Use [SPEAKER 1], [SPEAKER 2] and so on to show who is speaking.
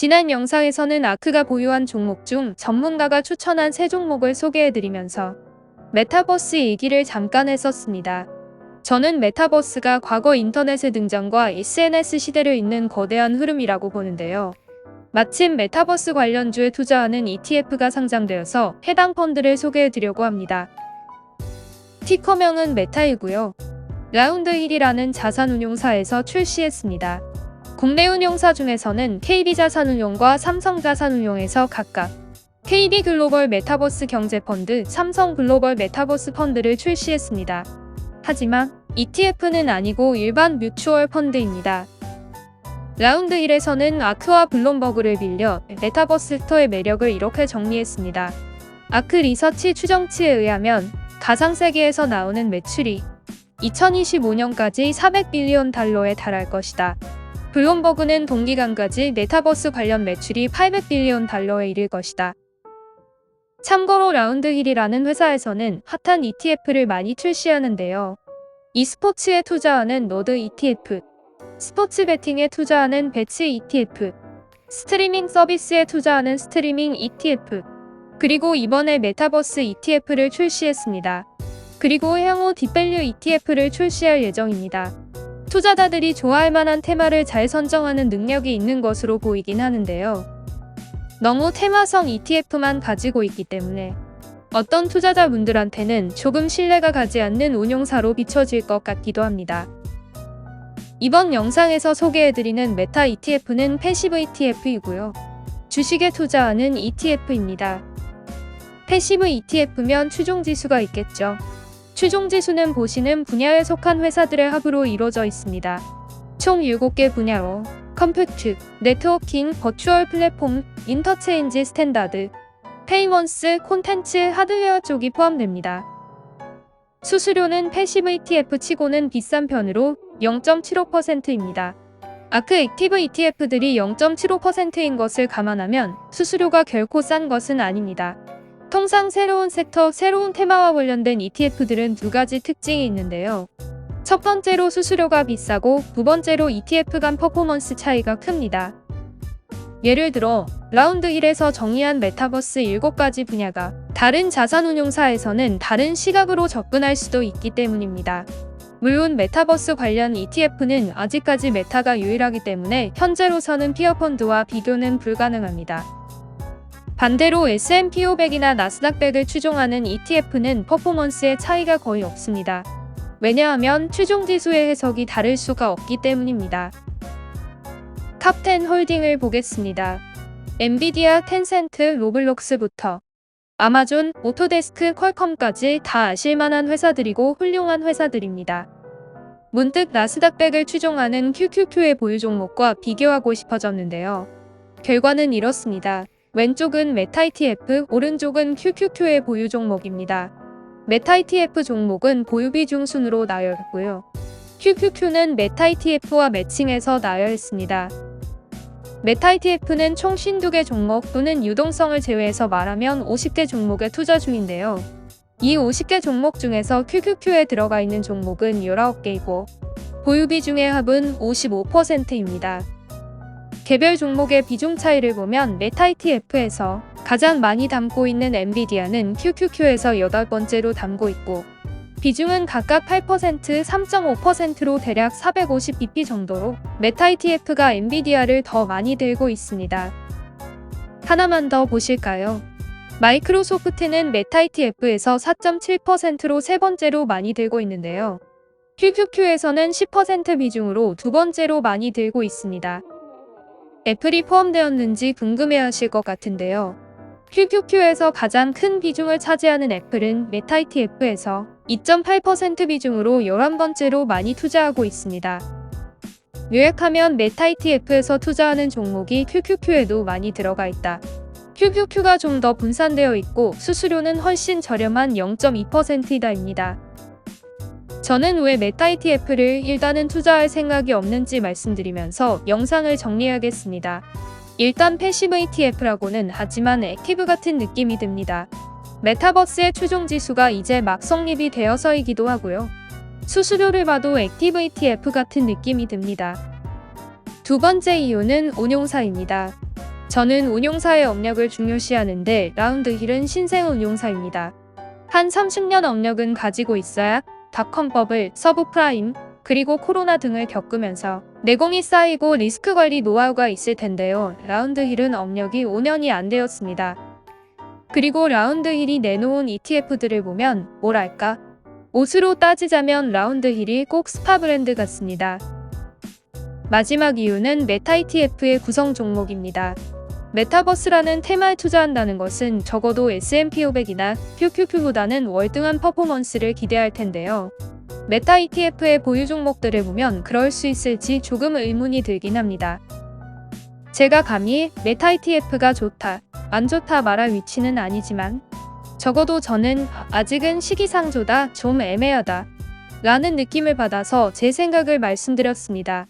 [SPEAKER 1] 지난 영상에서는 아크가 보유한 종목 중 전문가가 추천한 세 종목을 소개해드리면서 메타버스 얘기를 잠깐 했었습니다. 저는 메타버스가 과거 인터넷의 등장과 SNS 시대를 잇는 거대한 흐름이라고 보는데요. 마침 메타버스 관련주에 투자하는 ETF가 상장되어서 해당 펀드를 소개해드리려고 합니다. 티커명은 메타이고요. 라운드 1이라는 자산운용사에서 출시했습니다. 국내 운용사 중에서는 KB자산운용과 삼성자산운용에서 각각 KB글로벌 메타버스 경제펀드, 삼성 글로벌 메타버스 펀드를 출시했습니다. 하지만 ETF는 아니고 일반 뮤추얼 펀드입니다. 라운드 1에서는 아크와 블룸버그를 빌려 메타버스 스토어의 매력을 이렇게 정리했습니다. 아크 리서치 추정치에 의하면 가상세계에서 나오는 매출이 2025년까지 400빌리언 달러에 달할 것이다. 블룸버그는 동기간까지 메타버스 관련 매출이 800빌리언 달러에 이를 것이다. 참고로 라운드 1이라는 회사에서는 핫한 ETF를 많이 출시하는데요. e스포츠에 투자하는 노드 ETF, 스포츠 베팅에 투자하는 배치 ETF, 스트리밍 서비스에 투자하는 스트리밍 ETF, 그리고 이번에 메타버스 ETF를 출시했습니다. 그리고 향후 딥밸류 ETF를 출시할 예정입니다. 투자자들이 좋아할 만한 테마를 잘 선정하는 능력이 있는 것으로 보이긴 하는데요. 너무 테마성 ETF만 가지고 있기 때문에 어떤 투자자분들한테는 조금 신뢰가 가지 않는 운용사로 비춰질 것 같기도 합니다. 이번 영상에서 소개해드리는 메타 ETF는 패시브 ETF이고요. 주식에 투자하는 ETF입니다. 패시브 ETF면 추종 지수가 있겠죠. 추종지수는 보시는 분야에 속한 회사들의 합으로 이루어져 있습니다. 총 7개 분야로 컴퓨트, 네트워킹, 버추얼 플랫폼, 인터체인지 스탠다드, 페이먼스, 콘텐츠, 하드웨어 쪽이 포함됩니다. 수수료는 패시브 ETF 치고는 비싼 편으로 0.75%입니다. 아크 액티브 ETF들이 0.75%인 것을 감안하면 수수료가 결코 싼 것은 아닙니다. 통상 새로운 섹터, 새로운 테마와 관련된 ETF들은 두 가지 특징이 있는데요. 첫 번째로 수수료가 비싸고 두 번째로 ETF 간 퍼포먼스 차이가 큽니다. 예를 들어 라운드 1에서 정의한 메타버스 7가지 분야가 다른 자산운용사에서는 다른 시각으로 접근할 수도 있기 때문입니다. 물론 메타버스 관련 ETF는 아직까지 메타가 유일하기 때문에 현재로서는 피어펀드와 비교는 불가능합니다. 반대로 S&P 500이나 나스닥 100을 추종하는 ETF는 퍼포먼스의 차이가 거의 없습니다. 왜냐하면 추종 지수의 해석이 다를 수가 없기 때문입니다. 탑10 홀딩을 보겠습니다. 엔비디아, 텐센트, 로블록스부터 아마존, 오토데스크, 퀄컴까지 다 아실만한 회사들이고 훌륭한 회사들입니다. 문득 나스닥 100을 추종하는 QQQ의 보유 종목과 비교하고 싶어졌는데요. 결과는 이렇습니다. 왼쪽은 메타 ETF, 오른쪽은 QQQ의 보유 종목입니다. 메타 ETF 종목은 보유 비 중 순으로 나열했고요. QQQ는 메타 ETF와 매칭해서 나열했습니다. 메타 ETF는 총 52개 종목 또는 유동성을 제외해서 말하면 50개 종목에 투자 중인데요. 이 50개 종목 중에서 QQQ에 들어가 있는 종목은 19개이고 보유 비 중의 합은 55%입니다. 개별 종목의 비중 차이를 보면 메타 ETF에서 가장 많이 담고 있는 엔비디아는 QQQ에서 8번째로 담고 있고 비중은 각각 8%, 3.5%로 대략 450bp 정도로 메타 ETF가 엔비디아를 더 많이 들고 있습니다. 하나만 더 보실까요? 마이크로소프트는 메타 ETF에서 4.7%로 세 번째로 많이 들고 있는데요. QQQ에서는 10% 비중으로 두 번째로 많이 들고 있습니다. 애플이 포함되었는지 궁금해하실 것 같은데요. QQQ에서 가장 큰 비중을 차지하는 애플은 메타 ETF에서 2.8% 비중으로 11번째로 많이 투자하고 있습니다. 요약하면 메타 ETF에서 투자하는 종목이 QQQ에도 많이 들어가 있다. QQQ가 좀 더 분산되어 있고 수수료는 훨씬 저렴한 0.2%이다입니다. 저는 왜 메타 ETF를 일단은 투자할 생각이 없는지 말씀드리면서 영상을 정리하겠습니다. 일단 패시브 ETF라고는 하지만 액티브 같은 느낌이 듭니다. 메타버스의 추종 지수가 이제 막 성립이 되어서이기도 하고요. 수수료를 봐도 액티브 ETF 같은 느낌이 듭니다. 두 번째 이유는 운용사입니다. 저는 운용사의 업력을 중요시하는데 라운드힐은 신생 운용사입니다. 한 30년 업력은 가지고 있어야 닷컴버블, 서브 프라임, 그리고 코로나 등을 겪으면서 내공이 쌓이고 리스크 관리 노하우가 있을 텐데요. 라운드 힐은 업력이 5년이 안 되었습니다. 그리고 라운드 힐이 내놓은 ETF들을 보면 뭐랄까 옷으로 따지자면 라운드 힐이 꼭 스파 브랜드 같습니다. 마지막 이유는 메타 ETF의 구성 종목입니다. 메타버스라는 테마에 투자한다는 것은 적어도 S&P 500이나 QQQ보다는 월등한 퍼포먼스를 기대할 텐데요. 메타 ETF의 보유 종목들을 보면 그럴 수 있을지 조금 의문이 들긴 합니다. 제가 감히 메타 ETF가 좋다, 안 좋다 말할 위치는 아니지만 적어도 저는 아직은 시기상조다, 좀 애매하다 라는 느낌을 받아서 제 생각을 말씀드렸습니다.